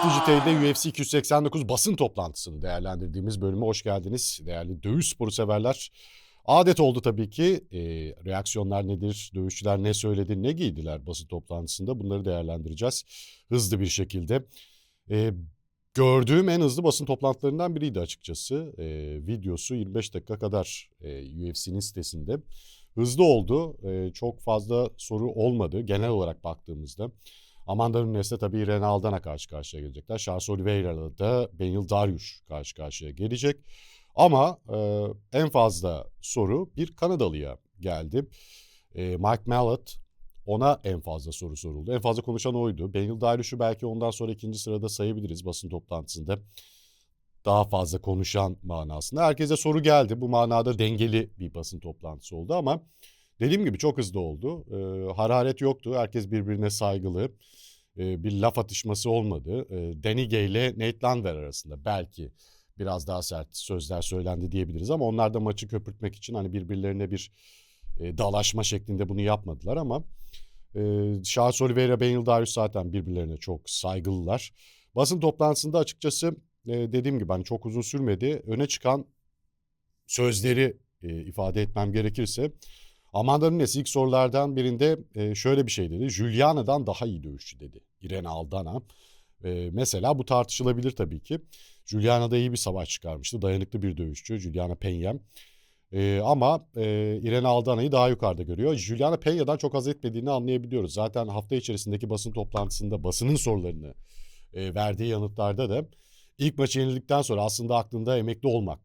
TL'de UFC 289 basın toplantısını değerlendirdiğimiz bölüme hoş geldiniz. Değerli dövüş sporu severler. Adet oldu tabii ki. E, reaksiyonlar nedir? Dövüşçüler ne söyledi, ne giydiler basın toplantısında? Bunları değerlendireceğiz hızlı bir şekilde. E, gördüğüm en hızlı basın toplantılarından biriydi açıkçası. E, videosu 25 dakika kadar e, UFC'nin sitesinde. Hızlı oldu. E, çok fazla soru olmadı genel olarak baktığımızda. Amanda Nunes'le tabii Irene Aldana karşı karşıya gelecekler. Charles Oliveira'la da Benil Dariush karşı karşıya gelecek. Ama e, en fazla soru bir Kanadalıya geldi. E, Mike Malott ona en fazla soru soruldu. En fazla konuşan oydu. Benil Dariush'u belki ondan sonra ikinci sırada sayabiliriz basın toplantısında. Daha fazla konuşan manasında. Herkese soru geldi. Bu manada dengeli bir basın toplantısı oldu ama dediğim gibi çok hızlı oldu. E, hararet yoktu. Herkes birbirine saygılı. E, bir laf atışması olmadı. E, Denige ile Nate Landwehr arasında belki biraz daha sert sözler söylendi diyebiliriz ama onlar da maçı köpürtmek için hani birbirlerine bir e, dalaşma şeklinde bunu yapmadılar ama e, Charles Oliveira, Benil Darius zaten birbirlerine çok saygılılar. Basın toplantısında açıkçası e, dediğim gibi hani çok uzun sürmedi. Öne çıkan sözleri e, ifade etmem gerekirse Amanda Nunes ilk sorulardan birinde e, şöyle bir şey dedi. Juliana'dan daha iyi dövüşçü dedi. Irene Aldana. E, mesela bu tartışılabilir tabii ki. Juliana da iyi bir savaş çıkarmıştı. Dayanıklı bir dövüşçü. Juliana Peña. E, ama e, Irene Aldana'yı daha yukarıda görüyor. Juliana Peña'dan çok az etmediğini anlayabiliyoruz. Zaten hafta içerisindeki basın toplantısında basının sorularını e, verdiği yanıtlarda da ilk maçı yenildikten sonra aslında aklında emekli olmak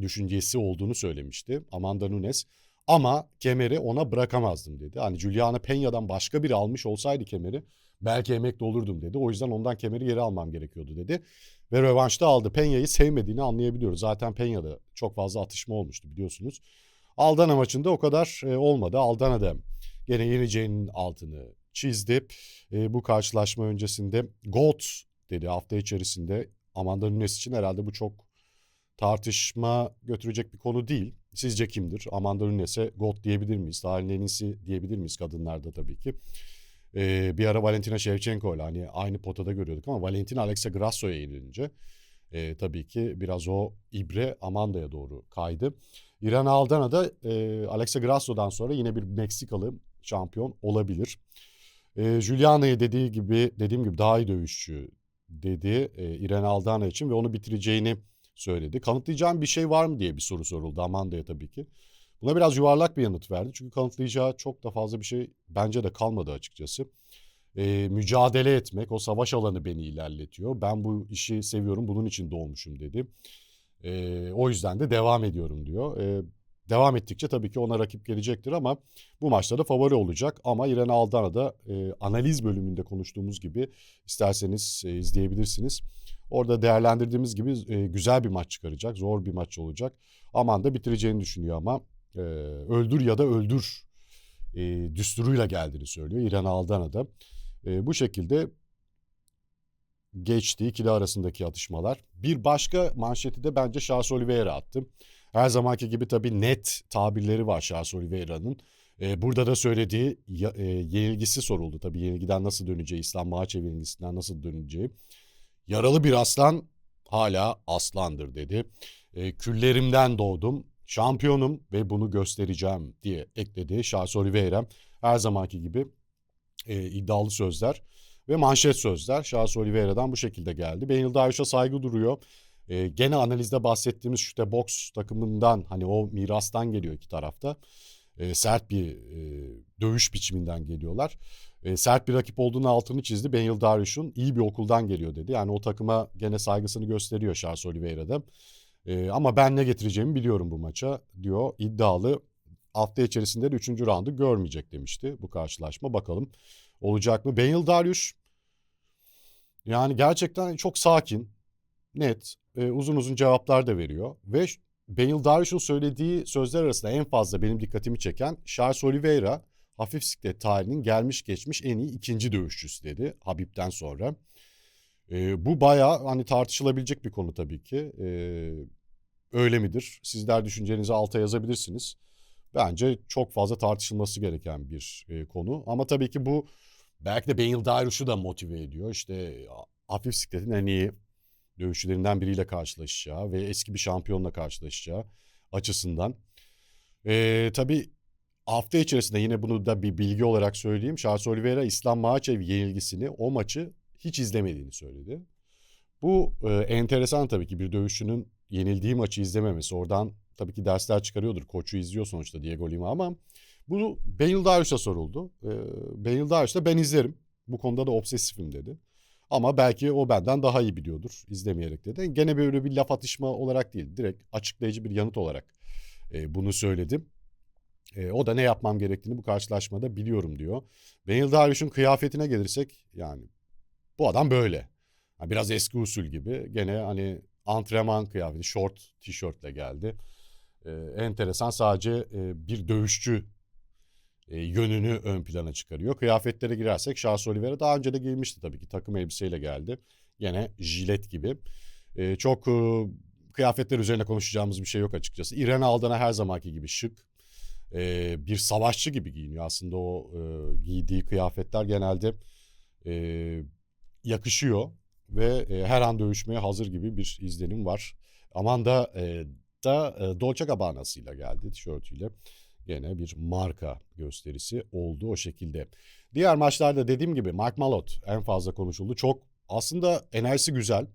düşüncesi olduğunu söylemişti Amanda Nunes. Ama kemeri ona bırakamazdım dedi. Hani Juliana Peña'dan başka biri almış olsaydı kemeri belki emekli olurdum dedi. O yüzden ondan kemeri geri almam gerekiyordu dedi. Ve rövanşta aldı. Peña'yı sevmediğini anlayabiliyoruz. Zaten Peña'da çok fazla atışma olmuştu biliyorsunuz. Aldana maçında o kadar e, olmadı. Aldana da gene yeneceğinin altını çizdi. E, bu karşılaşma öncesinde Gold dedi hafta içerisinde. Amanda Nunes için herhalde bu çok tartışma götürecek bir konu değil. Sizce kimdir? Amanda Nunes'e God diyebilir miyiz? Tarihin en diyebilir miyiz kadınlarda tabii ki? Ee, bir ara Valentina Shevchenko ile hani aynı potada görüyorduk ama Valentina Alexa Grasso'ya yenilince e, tabii ki biraz o ibre Amanda'ya doğru kaydı. İran Aldana da e, Alexa Grasso'dan sonra yine bir Meksikalı şampiyon olabilir. E, Juliana'yı dediği gibi dediğim gibi daha iyi dövüşçü dedi e, İrene Aldana için ve onu bitireceğini söyledi. Kanıtlayacağım bir şey var mı diye bir soru soruldu Amanda'ya tabii ki. Buna biraz yuvarlak bir yanıt verdi. Çünkü kanıtlayacağı çok da fazla bir şey bence de kalmadı açıkçası. Ee, mücadele etmek, o savaş alanı beni ilerletiyor. Ben bu işi seviyorum, bunun için doğmuşum dedi. Ee, o yüzden de devam ediyorum diyor. Ee, devam ettikçe tabii ki ona rakip gelecektir ama bu maçta da favori olacak. Ama İrene Aldana da e, analiz bölümünde konuştuğumuz gibi isterseniz e, izleyebilirsiniz. Orada değerlendirdiğimiz gibi e, güzel bir maç çıkaracak, zor bir maç olacak. Aman da bitireceğini düşünüyor ama e, öldür ya da öldür e, düsturuyla geldiğini söylüyor İran Aldana da. E, bu şekilde geçti ikili arasındaki atışmalar. Bir başka manşeti de bence Charles Oliveira attı. Her zamanki gibi tabii net tabirleri var Charles Oliveira'nın. E, burada da söylediği ya, e, yenilgisi soruldu. Tabii yenilgiden nasıl döneceği, İslam Mahaçev yenilgisinden nasıl döneceği. Yaralı bir aslan hala aslandır dedi. E, küllerimden doğdum, şampiyonum ve bunu göstereceğim diye ekledi Charles Oliveira. Her zamanki gibi e, iddialı sözler ve manşet sözler Charles Oliveira'dan bu şekilde geldi. Benil Darius'a saygı duruyor. E, gene analizde bahsettiğimiz şute box takımından hani o mirastan geliyor iki tarafta. E, sert bir e, dövüş biçiminden geliyorlar. E, sert bir rakip olduğunu altını çizdi. Benil Darius'un iyi bir okuldan geliyor dedi. Yani o takıma gene saygısını gösteriyor Charles Oliveira'da. E, ama ben ne getireceğimi biliyorum bu maça diyor. İddialı hafta içerisinde de 3. roundu görmeyecek demişti bu karşılaşma. Bakalım olacak mı? Benil Darius yani gerçekten çok sakin, net, e, uzun uzun cevaplar da veriyor. Ve Benil Darius'un söylediği sözler arasında en fazla benim dikkatimi çeken Charles Oliveira hafif siklet tarihinin gelmiş geçmiş en iyi ikinci dövüşçüsü dedi Habib'den sonra. E, bu baya hani tartışılabilecek bir konu tabii ki. E, öyle midir? Sizler düşüncenizi alta yazabilirsiniz. Bence çok fazla tartışılması gereken bir e, konu. Ama tabii ki bu belki de Benil Darius'u da motive ediyor. İşte hafif sikletin en iyi dövüşçülerinden biriyle karşılaşacağı ve eski bir şampiyonla karşılaşacağı açısından. Ee, tabii hafta içerisinde yine bunu da bir bilgi olarak söyleyeyim. Charles Oliveira İslam Makhachev yenilgisini o maçı hiç izlemediğini söyledi. Bu e, enteresan tabii ki bir dövüşçünün yenildiği maçı izlememesi. Oradan tabii ki dersler çıkarıyordur. Koçu izliyor sonuçta Diego Lima ama bunu Benil Darius'a soruldu. E, Benil Darius da ben izlerim. Bu konuda da obsesifim dedi. Ama belki o benden daha iyi biliyordur izlemeyerek dedi. Gene böyle bir laf atışma olarak değil direkt açıklayıcı bir yanıt olarak e, bunu söyledim. E, o da ne yapmam gerektiğini bu karşılaşmada biliyorum diyor. Benil Darius'un kıyafetine gelirsek yani bu adam böyle. Yani biraz eski usul gibi. Gene hani antrenman kıyafeti, short tişörtle geldi. E, enteresan sadece e, bir dövüşçü e, yönünü ön plana çıkarıyor. Kıyafetlere girersek Charles Oliveira daha önce de giymişti tabii ki. Takım elbiseyle geldi. Gene jilet gibi. E, çok e, kıyafetler üzerine konuşacağımız bir şey yok açıkçası. İrene Aldana her zamanki gibi şık. E, bir savaşçı gibi giyiniyor. Aslında o e, giydiği kıyafetler genelde e, yakışıyor. Ve e, her an dövüşmeye hazır gibi bir izlenim var. Amanda e, da e, Dolce Gabbana'sıyla geldi tişörtüyle. Gene bir marka gösterisi oldu o şekilde. Diğer maçlarda dediğim gibi Mark Malott en fazla konuşuldu. Çok aslında enerjisi güzel.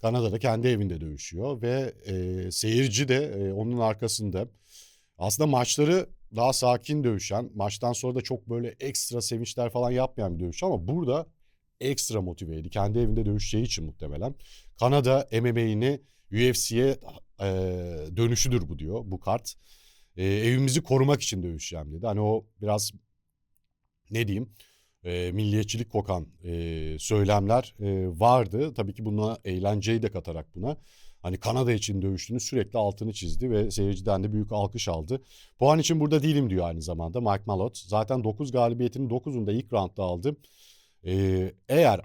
Kanada'da kendi evinde dövüşüyor ve e, seyirci de e, onun arkasında. Aslında maçları daha sakin dövüşen, maçtan sonra da çok böyle ekstra sevinçler falan yapmayan bir dövüşçü ama burada ekstra motiveydi. Kendi evinde dövüşeceği için muhtemelen. Kanada MMA'ini UFC'ye e, dönüşüdür bu diyor bu kart. E, evimizi korumak için dövüşeceğim dedi. Hani o biraz ne diyeyim e, milliyetçilik kokan e, söylemler e, vardı. Tabii ki buna eğlenceyi de katarak buna. Hani Kanada için dövüştüğünü sürekli altını çizdi ve seyirciden de büyük alkış aldı. Puan için burada değilim diyor aynı zamanda Mike Malott. Zaten 9 galibiyetinin 9'unu da ilk roundda aldı. Ee, eğer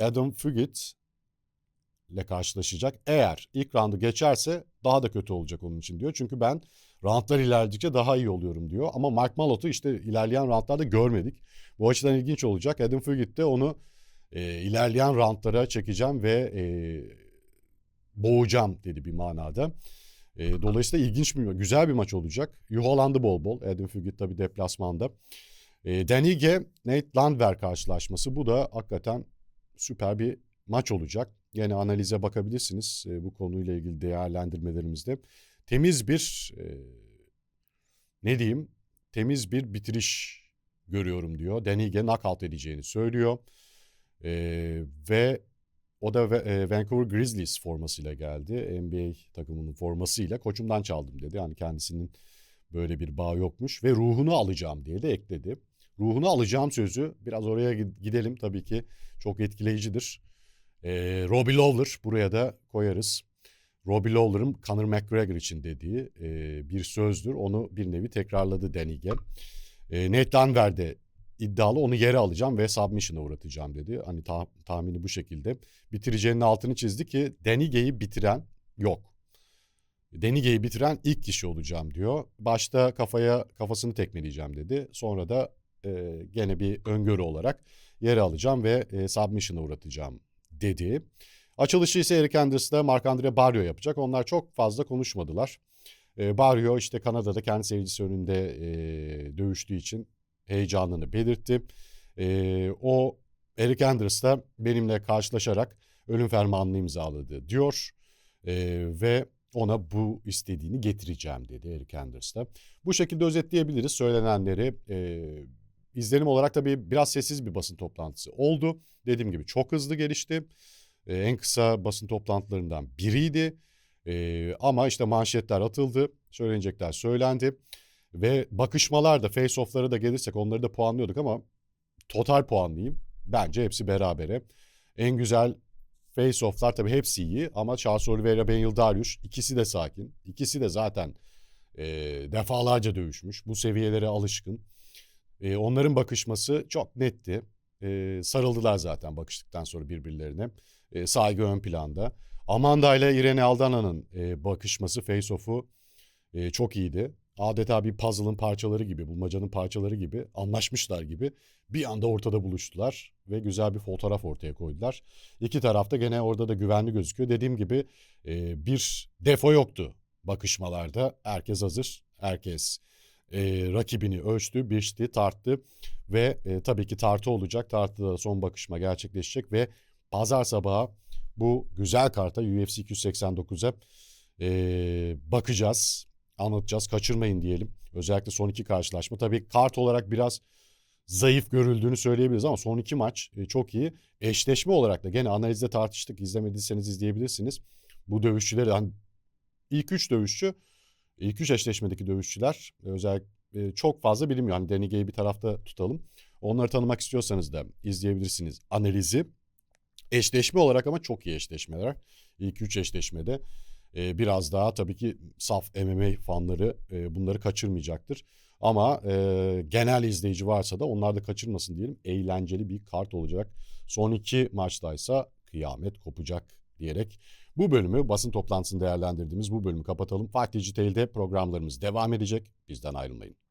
Adam Fugit ile karşılaşacak. Eğer ilk roundu geçerse daha da kötü olacak onun için diyor. Çünkü ben roundlar ilerledikçe daha iyi oluyorum diyor. Ama Mark Malott'u işte ilerleyen roundlarda görmedik. Bu açıdan ilginç olacak. Adam Fugit de onu e, ilerleyen roundlara çekeceğim ve e, boğacağım dedi bir manada. E, dolayısıyla ilginç bir, güzel bir maç olacak. Yuhalandı bol bol. Adam Fugit tabii deplasmanda. E, Denige Nate Landwehr karşılaşması. Bu da hakikaten süper bir maç olacak. Yine analize bakabilirsiniz e, bu konuyla ilgili değerlendirmelerimizde. Temiz bir e, ne diyeyim temiz bir bitiriş görüyorum diyor. Denige knockout edeceğini söylüyor. E, ve o da e, Vancouver Grizzlies formasıyla geldi. NBA takımının formasıyla koçumdan çaldım dedi. Yani kendisinin böyle bir bağ yokmuş ve ruhunu alacağım diye de ekledi. Ruhunu alacağım sözü biraz oraya gidelim tabii ki çok etkileyicidir. Ee, Robbie Lawler buraya da koyarız. Robbie Lawler'ın Conor McGregor için dediği e, bir sözdür. Onu bir nevi tekrarladı Denige. E, Nate Danver iddialı onu yere alacağım ve submission'a uğratacağım dedi. Hani ta- tahmini bu şekilde. Bitireceğinin altını çizdi ki Denige'yi bitiren yok. Denige'yi bitiren ilk kişi olacağım diyor. Başta kafaya kafasını tekmeleyeceğim dedi. Sonra da e, gene bir öngörü olarak yer alacağım ve e, submission'a uğratacağım dedi. Açılışı ise Eric Anders'la Marc-André Barrio yapacak. Onlar çok fazla konuşmadılar. E, Barrio işte Kanada'da kendi seyircisi önünde e, dövüştüğü için heyecanını belirtti. E, o Eric Anders da benimle karşılaşarak ölüm fermanını imzaladı diyor. E, ve ona bu istediğini getireceğim dedi Eric Anders da. Bu şekilde özetleyebiliriz söylenenleri. E, izlenim olarak tabii biraz sessiz bir basın toplantısı oldu. Dediğim gibi çok hızlı gelişti. E, en kısa basın toplantılarından biriydi. E, ama işte manşetler atıldı, söylenecekler söylendi. Ve bakışmalar da, face-off'lara da gelirsek onları da puanlıyorduk ama total puan diyeyim. Bence hepsi berabere. En güzel face-off'lar tabii hepsi iyi ama Charles Oliveira, Benil Darius ikisi de sakin. İkisi de zaten e, defalarca dövüşmüş. Bu seviyelere alışkın. E, onların bakışması çok netti. E, sarıldılar zaten bakıştıktan sonra birbirlerine. E, saygı ön planda. Amanda ile Irene Aldana'nın e, bakışması, face-off'u e, çok iyiydi. adeta bir puzzle'ın parçaları gibi, bulmacanın parçaları gibi anlaşmışlar gibi bir anda ortada buluştular ve güzel bir fotoğraf ortaya koydular. İki tarafta gene orada da güvenli gözüküyor. Dediğim gibi e, bir defo yoktu bakışmalarda. Herkes hazır, herkes e, rakibini ölçtü, biçti, tarttı ve e, tabii ki tartı olacak. Tartıda da son bakışma gerçekleşecek ve pazar sabahı bu güzel karta UFC 289'a e, bakacağız, anlatacağız. Kaçırmayın diyelim. Özellikle son iki karşılaşma. Tabii kart olarak biraz zayıf görüldüğünü söyleyebiliriz ama son iki maç e, çok iyi. Eşleşme olarak da gene analizde tartıştık. İzlemediyseniz izleyebilirsiniz. Bu dövüşçüleri hani ilk üç dövüşçü, ilk üç eşleşmedeki dövüşçüler e, özellikle e, çok fazla bilinmiyor. Hani Denige'yi bir tarafta tutalım. Onları tanımak istiyorsanız da izleyebilirsiniz analizi. Eşleşme olarak ama çok iyi eşleşmeler. İlk üç eşleşmede e, biraz daha tabii ki saf MMA fanları e, bunları kaçırmayacaktır. Ama e, genel izleyici varsa da onlar da kaçırmasın diyelim. Eğlenceli bir kart olacak. Son iki maçtaysa kıyamet kopacak diyerek bu bölümü basın toplantısını değerlendirdiğimiz bu bölümü kapatalım. Fight Digital'de programlarımız devam edecek. Bizden ayrılmayın.